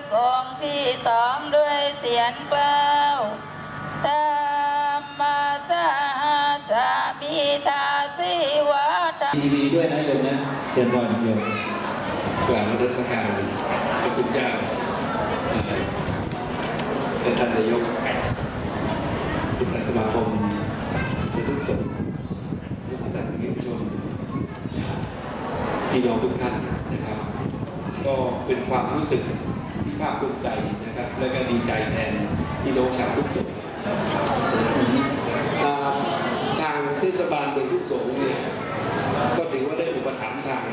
สองด้วยเสียงกล่าวตามมาสหาสามีทาสิวัตทีวีด้วยนะโยมนะเชิญก่อนโยมกล่าวนมัสการพระคุณเจ้าเอ่อและท่านนายกทุกท่านสมาคมในทุกสงฆ์และท่านผู้ชมพี่น้องทุกท่านนะครับ ก็เป็นความรู้สึกที่ ภาคภูมิใจนะครับ และก็ดีใจแทนพี่น้องชาวทุกสงทางเทศบาลเมืองทุกสงเนี่ยก็ถือว่าได้อุปถัมภ์ทาง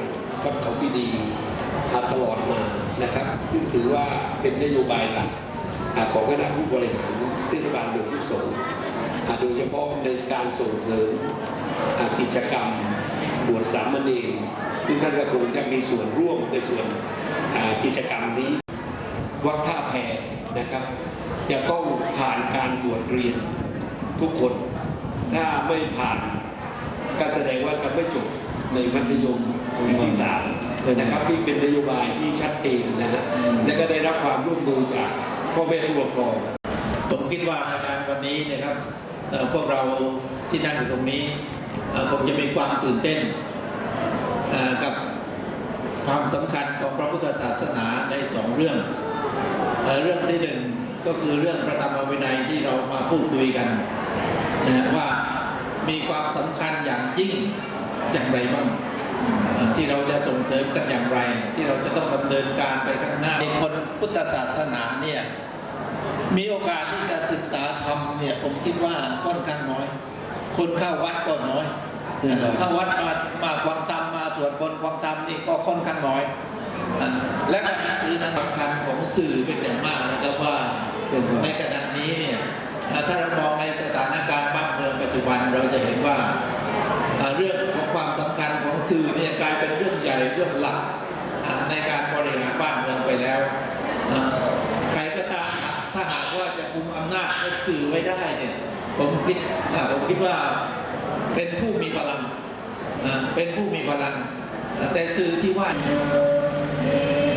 วัดเขาปีดีมาตลอดมานะครับซึ่งถือว่าเป็นนโยบายหลักของคณะผู้บริหารเทศบาลเมืองทุกสงโดยเฉพาะในการส่งเสริมกิจกรรมบวชสามเณรซึ่งท่านก็คงจะมีส่วนร่วมในส่วนกิจกรรมนี้ วัดท่าแพนะครับ จะต้องผ่านการบวชเรียนทุกคน ถ้าไม่ผ่านก็แสดงว่าจะไม่จบในมัธยมปีที่สามนะครับที่เป็นนโยบายที่ชัดเจนนะฮะและก็ได้รับความร่วมมือจากพ่อแม่ผู้ปกครองผมคิดว่าในงานวันนี้นะครับเอ่อพวกเราที่นั่งอยู่ตรงนี้เอ่อคงจะมีความตื่นเต้นเอ่อกับความสำคัญของพระพุทธศาสนาในสองเรื่อง เอ่อเรื่องที่หนึ่งก็คือเรื่องพระธรรมวินัยที่เรามาพูดคุยกันนะฮะว่ามีความสำคัญอย่างยิ่งอย่างไรบ้างเอ่อที่เราจะส่งเสริมกันอย่างไร ที่เราจะต้องดำเนินการไปข้างหน้าในคนพุทธศาสนาเนี่ยมีโอกาสที่จะศึกษาธรรมเนี่ยผมคิดว่าค่อนข้างน้อย คนเข้าวัดก็น้อยใช่ครับเข้าวัดมามาฟังธรรมมาสวดมนต์ฟังธรรมนี่ก็ค่อนข้างน้อยอะ และการหนังสือนะสำคัญของสื่อเป็นอย่างมากนะครับว่าในขณะนี้เนี่ยถ้าเรามองในสถานการณ์บ้านเมืองปัจจุบันเราจะเห็นว่าเรื่องของความสำคัญของสื่อเนี่ยกลายเป็นเรื่องใหญ่เรื่องหลักในการบริหารบ้านเมืองไปแล้วใครก็ตามถ้าหากว่าจะคุมอำนาจสื่อไว้ได้เนี่ยผมคิดผมคิดว่าเป็นผู้มีพลังเป็นผู้มีพลังแต่สื่อที่ว่า Amen.